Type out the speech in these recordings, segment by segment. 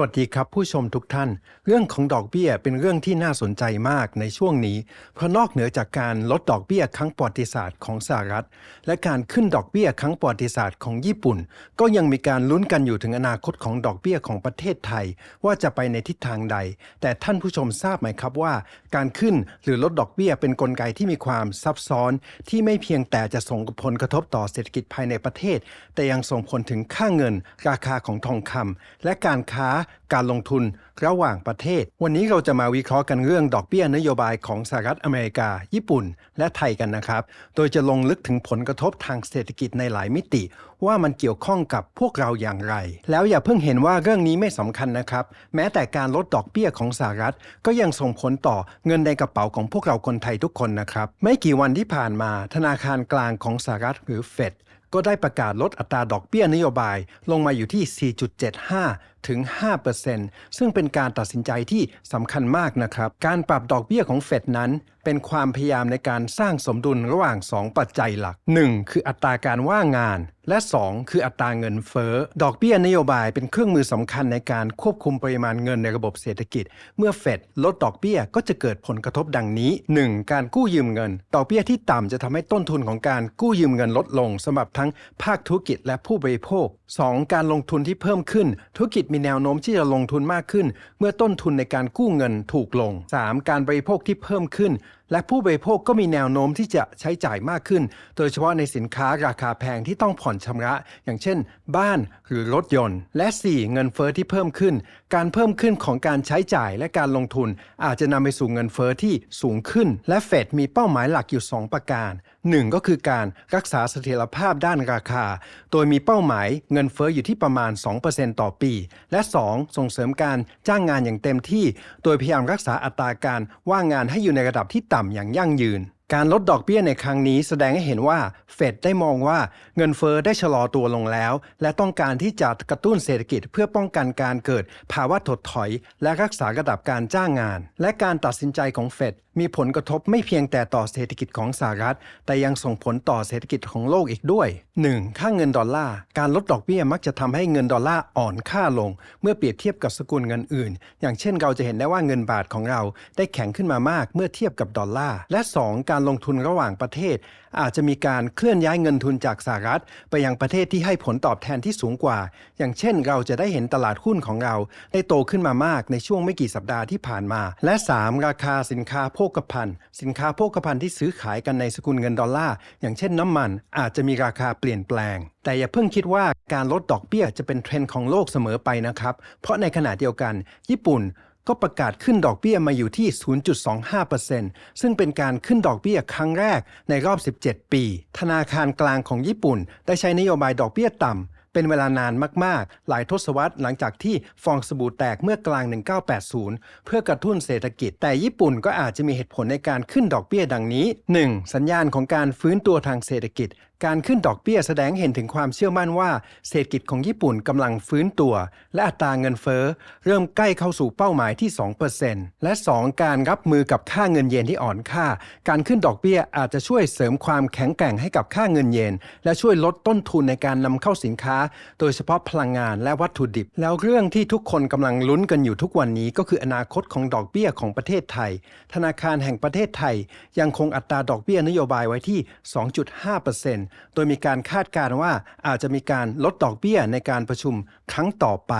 วัสดีครับผู้ชมทุกท่าน เรื่องของดอกเบี้ยเป็นเรื่องที่น่าสนใจมากในช่วงนี้ เพราะนอกเหนือจากการลดดอกเบี้ยครั้งประวัติศาสตร์ของสหรัฐ และการขึ้นดอกเบี้ยครั้งประวัติศาสตร์ของญี่ปุ่น ก็ยังมีการลุ้นกันอยู่ถึงอนาคตของดอกเบี้ยของประเทศไทย ว่าจะไปในทิศทางใด แต่ท่านผู้ชมทราบไหมครับว่า การขึ้นหรือลดดอกเบี้ยเป็นนกลไกที่มีความซับซ้อนที่ไม่เพียงแต่จะส่งผลกระทบต่อเศรษฐกิจภายในประเทศ แต่ยังส่งผลถึงค่าเงิน ราคาของทองคำและการค้าการลงทุนระหว่างประเทศ วันนี้เราจะมาวิเคราะห์กันเรื่องดอกเบี้ยนโยบายของสหรัฐอเมริกา ญี่ปุ่น และไทยกันนะครับ โดยจะลงลึกถึงผลกระทบทางเศรษฐกิจในหลายมิติ ว่ามันเกี่ยวข้องกับพวกเราอย่างไร แล้วอย่าเพิ่งเห็นว่าเรื่องนี้ไม่สำคัญนะครับ แม้แต่การลดดอกเบี้ยของสหรัฐ ก็ยังส่งผลต่อเงินในกระเป๋าของพวกเราคนไทยทุกคนนะครับ ไม่กี่วันที่ผ่านมา ธนาคารกลางของสหรัฐหรือเฟดก็ได้ประกาศลดอัตราดอกเบี้ยนโยบายลงมาอยู่ที่ 4.75 ถึง 5%ซึ่งเป็นการตัดสินใจที่สำคัญมากนะครับ การปรับดอกเบี้ยของเฟดนั้น เป็นความพยายามในการสร้างสมดุลระหว่าง 2 ปัจจัยหลัก 1. คืออัตราการว่างงาน และ 2. คืออัตราเงินเฟ้อ ดอกเบี้ยนโยบายเป็นเครื่องมือสำคัญในการควบคุมปริมาณเงินในระบบเศรษฐกิจ เมื่อเฟดลดดอกเบี้ยก็จะเกิดผลกระทบดังนี้ 1. การกู้ยืมเงิน ดอกเบี้ยที่ต่ำจะทำให้ต้นทุนของการกู้ยืมเงินลดลงสำหรับทั้งภาคธุรกิจและผู้บริโภค 2. การลงทุนที่เพิ่มขึ้น ธุรกิจมีแนวโน้มที่จะลงทุนมากขึ้น เมื่อต้นทุนในการกู้เงินถูกลง 3. การบริโภคที่เพิ่มขึ้น และผู้บริโภคก็มีแนวโน้มที่จะใช้จ่ายมากขึ้น โดยเฉพาะในสินค้าราคาแพงที่ต้องผ่อนชำระ อย่างเช่น บ้านหรือรถยนต์ และ 4. เงินเฟอ้อที่เพิ่มขึ้น การเพิ่มขึ้นของการใช้จ่ายและการลงทุน อาจจะนำไปสู่เงินเฟอ้อที่สูงขึ้น และเฟดมีเป้าหมายหลักอยู่ 2 ประการ 1. ก็คือการรักษาเสถียรภาพด้านราคา โดยมีเป้าหมายเงินเฟอ้ออยู่ที่ประมาณ 2%ต่อปี และ 2. ส่งเสริมการจ้างงานอย่างเต็มที่ โดยพยายามรักษาอัตราการว่างงานให้อยู่ในระดับที่ต่ำอย่างยั่งยืนการลดดอกเบี้ยในครั้งนี้แสดงให้เห็นว่าเฟดได้มองว่าเงินเฟอ้อได้ชะลอตัวลงแล้ว และต้องการที่จะกระตุ้นเศรษฐกิจเพื่อป้องกันการเกิด ภาวะถดถอย และรักษาระดับการจ้างงาน และการตัดสินใจของเฟดมีผลกระทบไม่เพียงแต่ต่อเศรษฐกิจของสหรัฐ แต่ยังส่งผลต่อเศรษฐกิจของโลกอีกด้วย 1. ค่าเงินดอลลาร์ การลดดอกเบี้ยมักจะทำให้เงินดอลลาร์อ่อนค่าลง เมื่อเปรียบเทียบกับสกุลเงินอื่น อย่างเช่นเราจะเห็นได้ว่าเงินบาทของเราได้แข็งขึ้นมามากเมื่อเทียบกับดอลลาร์ และ 2. การลงทุนระหว่างประเทศอาจจะมีการเคลื่อนย้ายเงินทุนจากสหรัฐ ไปยังประเทศที่ให้ผลตอบแทนที่สูงกว่า อย่างเช่นเราจะได้เห็นตลาดหุ้นของเรา ได้โตขึ้นมามากในช่วงไม่กี่สัปดาห์ที่ผ่านมา และ 3. ราคาสินค้าโภคภัณฑ์ สินค้าโภคภัณฑ์ที่ซื้อขายกันในสกุลเงินดอลลาร์อย่างเช่นน้ำมัน อาจจะมีราคาเปลี่ยนแปลง แต่อย่าเพิ่งคิดว่าการลดดอกเบี้ยจะเป็นเทรนด์ของโลกเสมอไปนะครับ เพราะในขณะเดียวกัน ญี่ปุ่น ก็ประกาศขึ้นดอกเบี้ยมาอยู่ที่ 0.25%ซึ่งเป็นการขึ้นดอกเบี้ยครั้งแรกในรอบ 17 ปี ธนาคารกลางของญี่ปุ่น ได้ใช้นโยบายดอกเบี้ยต่ำเป็นเวลานานมาก ๆ หลายทศวรรษหลังจากที่ฟองสบู่แตกเมื่อกลาง 1980 เพื่อกระตุ้นเศรษฐกิจ แต่ญี่ปุ่นก็อาจจะมีเหตุผลในการขึ้นดอกเบี้ยดังนี้ 1. สัญญาณของการฟื้นตัวทางเศรษฐกิจ การขึ้นดอกเบี้ยแสดงเห็นถึงความเชื่อมั่นว่า เศรษฐกิจของญี่ปุ่นกำลังฟื้นตัว และอัตราเงินเฟ้อ เริ่มใกล้เข้าสู่เป้าหมายที่ 2%และ 2. การรับมือกับค่าเงินเยนที่อ่อนค่า การขึ้นดอกเบี้ยอาจจะช่วยเสริมความแข็งแกร่งให้กับค่าเงินเยน และช่วยลดต้นทุนในการนำเข้าสินค้า โดยเฉพาะพลังงานและวัตถุดิบ แล้วเรื่องที่ทุกคนกำลังลุ้นกันอยู่ทุกวันนี้ก็คืออนาคตของดอกเบี้ยของประเทศไทย ธนาคารแห่งประเทศไทย ยังคงอัตราดอกเบี้ยนโยบายไว้ที่ 2.5%โดยมีการคาดการณ์ว่าอาจจะมีการลดดอกเบี้ยในการประชุมครั้งต่อไป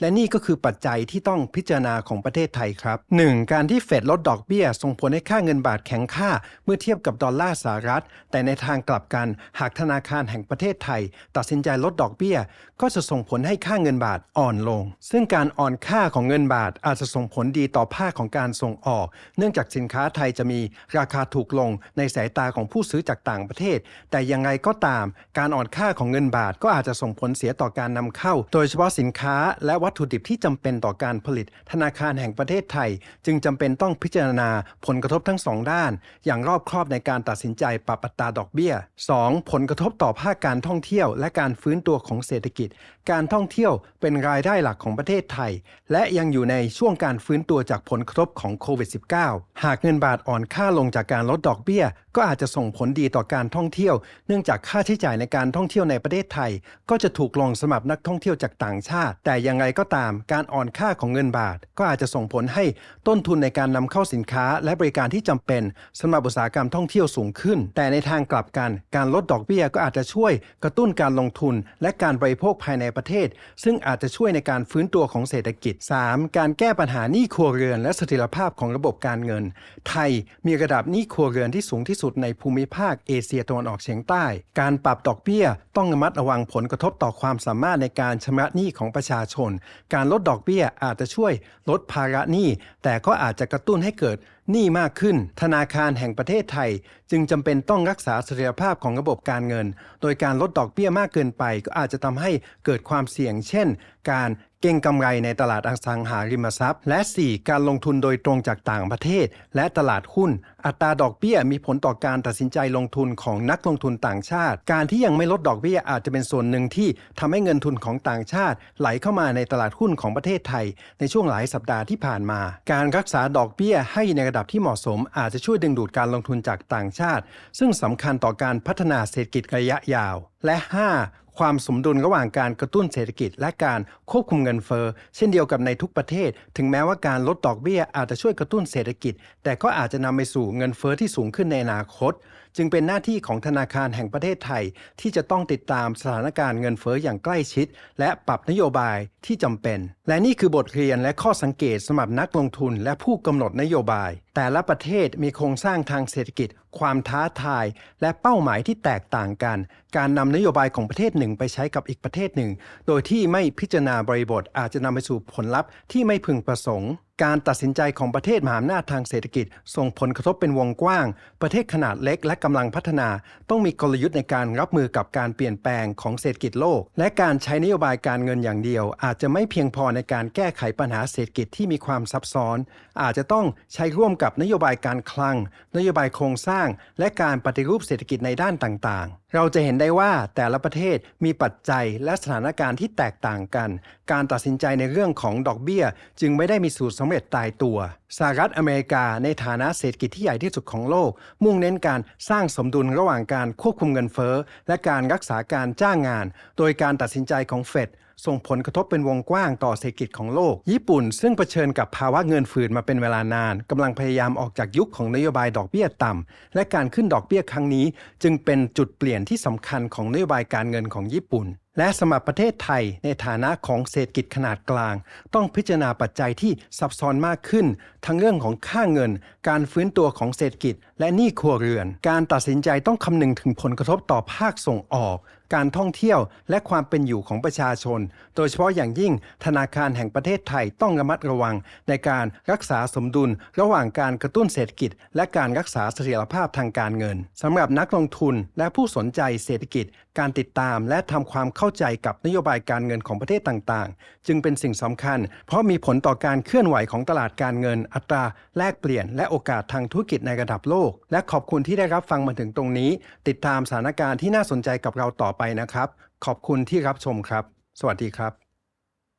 และนี่ก็คือปัจจัยที่ต้องพิจารณาของประเทศไทยครับ 1. การที่เฟดลดดอกเบี้ย ส่งผลให้ค่าเงินบาทแข็งค่า เมื่อเทียบกับดอลลาร์สหรัฐ แต่ในทางกลับกันหากธนาคารแห่งประเทศไทย ตัดสินใจลดดอกเบี้ย ก็จะส่งผลให้ค่าเงินบาทอ่อนลง ซึ่งการอ่อนค่าของเงินบาทอาจจะส่งผลดีต่อภาคของการส่งออก เนื่องจากสินค้าไทยจะมีราคาถูกลงในสายตาของผู้ซื้อจากต่างประเทศ แต่ยังไงก็ตาม การอ่อนค่าของเงินบาทก็อาจจะส่งผลเสียต่อการนำเข้า โดยเฉพาะสินค้าและวัตถุดิบที่จำเป็นต่อการผลิต ธนาคารแห่งประเทศไทย จึงจำเป็นต้องพิจารณาผลกระทบทั้งสองด้าน อย่างรอบครอบในการตัดสินใจปรับอัตราดอกเบี้ย 2. ผลกระทบต่อภาคการท่องเที่ยว และการฟื้นตัวของเศรษฐกิจ การท่องเที่ยวเป็นรายได้หลักของประเทศไทย และยังอยู่ในช่วงการฟื้นตัวจากผลกระทบของโควิด -19 หากเงินบาทอ่อนค่าลงจากการลดดอกเบี้ย ก็อาจจะส่งผลดีต่อการท่องเที่ยว เนื่องจากค่าใช้จ่ายในการท่องเที่ยวในประเทศไทย ก็จะถูกลงสำหรับนักท่องเที่ยวจากต่างชาติ แต่อย่างไรก็ตาม การอ่อนค่าของเงินบาท ก็อาจจะส่งผลให้ต้นทุนในการนำเข้าสินค้า และบริการที่จำเป็นสำหรับอุตสาหกรรมท่องเที่ยวสูงขึ้น แต่ในทางกลับกัน การลดดอกเบี้ยก็อาจจะช่วยกระตุ้นการลงทุน และการบริโภคภายในประเทศ ซึ่งอาจจะช่วยในการฟื้นตัวของเศรษฐกิจ 3. การแก้ปัญหาหนี้ครัวเรือน และเสถียรภาพของระบบการเงิน ไทยมีระดับหนี้ครัวเรือนที่สูงที่สุดในภูมิภาคเอเชียตะวันออกเฉียงใต้ การปรับดอกเบี้ยต้องระมัดระวังผลกระทบต่อความสามารถในการชำระหนี้ของประชาชน การลดดอกเบี้ยอาจจะช่วยลดภาระหนี้ แต่ก็อาจจะกระตุ้นให้เกิด หนี้มากขึ้น ธนาคารแห่งประเทศไทย จึงจำเป็นต้องรักษาเสถียรภาพของระบบการเงิน โดยการลดดอกเบี้ยมากเกินไป ก็อาจจะทำให้เกิดความเสี่ยง เช่น การเก็งกำไรในตลาดอสังหาริมทรัพย์ และ 4. การลงทุนโดยตรงจากต่างประเทศ และตลาดหุ้น อัตราดอกเบี้ยมีผลต่อการตัดสินใจลงทุนของนักลงทุนต่างชาติ การที่ยังไม่ลดดอกเบี้ยอาจจะเป็นส่วนหนึ่งที่ทำให้เงินทุนของต่างชาติ ไหลเข้ามาในตลาดหุ้นของประเทศไทย ในช่วงหลายสัปดาห์ที่ผ่านมา การรักษาดอกเบี้ยให้ในระดับที่เหมาะสมอาจจะช่วยดึงดูดการลงทุนจากต่างชาติ ซึ่งสำคัญต่อการพัฒนาเศรษฐกิจระยะยาว และ 5. ความสมดุลระหว่างการกระตุ้นเศรษฐกิจ และการควบคุมเงินเฟอ้อเช่นเดียวกับในทุกประเทศ ถึงแม้ว่าการลดดอกเบี้ยอาจจะช่วยกระตุ้นเศรษฐกิจ แต่ก็อาจจะนำไปสู่เงินเฟอ้อที่สูงขึ้นในอนาคต จึงเป็นหน้าที่ของธนาคารแห่งประเทศไทย ที่จะต้องติดตามสถานการณ์เงินเฟอ้ออย่างใกล้ชิด และปรับนโยบายที่จำเป็น และนี่คือบทเรียนและข้อสังเกตสำหรับนักลงทุนและผู้กำหนดนโยบาย แต่ละประเทศมีโครงสร้างทางเศรษฐกิจ ความท้าทาย และเป้าหมายที่แตกต่างกัน การนำนโยบายของประเทศหนึ่งไปใช้กับอีกประเทศหนึ่ง โดยที่ไม่พิจารณาบริบทอาจจะนำไปสู่ผลลัพธ์ที่ไม่พึงประสงค์ การตัดสินใจของประเทศมหาอำนาจทางเศรษฐกิจ ส่งผลกระทบเป็นวงกว้าง ประเทศขนาดเล็กและกำลังพัฒนา ต้องมีกลยุทธ์ในการรับมือกับการเปลี่ยนแปลงของเศรษฐกิจโลก และการใช้นโยบายการเงินอย่างเดียว อาจจะไม่เพียงพอในการแก้ไขปัญหาเศรษฐกิจที่มีความซับซ้อน อาจจะต้องใช้ร่วมกับนโยบายการคลัง นโยบายโครงสร้าง และการปฏิรูปเศรษฐกิจในด้านต่างๆ เราจะเห็นได้ว่าแต่ละประเทศมีปัจจัยและสถานการณ์ที่แตกต่างกัน การตัดสินใจในเรื่องของดอกเบี้ย จึงไม่ได้มีสูตรสำเร็จตายตัวสหรัฐอเมริกาในฐานะเศรษฐกิจที่ใหญ่ที่สุดของโลก มุ่งเน้นการสร้างสมดุลระหว่างการควบคุมเงินเฟ้อ และการรักษาการจ้างงาน โดยการตัดสินใจของเฟดส่งผลกระทบเป็นวงกว้างต่อเศรษฐกิจของโลก ญี่ปุ่นซึ่งเผชิญกับภาวะเงินฝืดมาเป็นเวลานานกำลังพยายามออกจากยุคของนโยบายดอกเบี้ยต่ำและการขึ้นดอกเบี้ยครั้งนี้ จึงเป็นจุดเปลี่ยนที่สำคัญของนโยบายการเงินของญี่ปุ่น และสำหรับประเทศไทยในฐานะของเศรษฐกิจขนาดกลาง ต้องพิจารณาปัจจัยที่ซับซ้อนมากขึ้น ทั้งเรื่องของค่าเงิน การฟื้นตัวของเศรษฐกิจ และหนี้ครัวเรือน การตัดสินใจต้องคำนึงถึงผลกระทบต่อภาคส่งออก การท่องเที่ยว และความเป็นอยู่ของประชาชน โดยเฉพาะอย่างยิ่งธนาคารแห่งประเทศไทยต้องระมัดระวัง ในการรักษาสมดุล ระหว่างการกระตุ้นเศรษฐกิจ และการรักษาเสถียรภาพทางการเงินสำหรับนักลงทุนและผู้สนใจเศรษฐกิจ การติดตามและทำความเข้าใจกับนโยบายการเงินของประเทศต่างๆ จึงเป็นสิ่งสำคัญ เพราะมีผลต่อการเคลื่อนไหวของตลาดการเงิน อัตราแลกเปลี่ยน และโอกาสทางธุรกิจในระดับโลก และขอบคุณที่ได้รับฟังมาถึงตรงนี้ ติดตามสถานการณ์ที่น่าสนใจกับเราต่อไปนะครับ ขอบคุณที่รับชมครับ สวัสดีครับ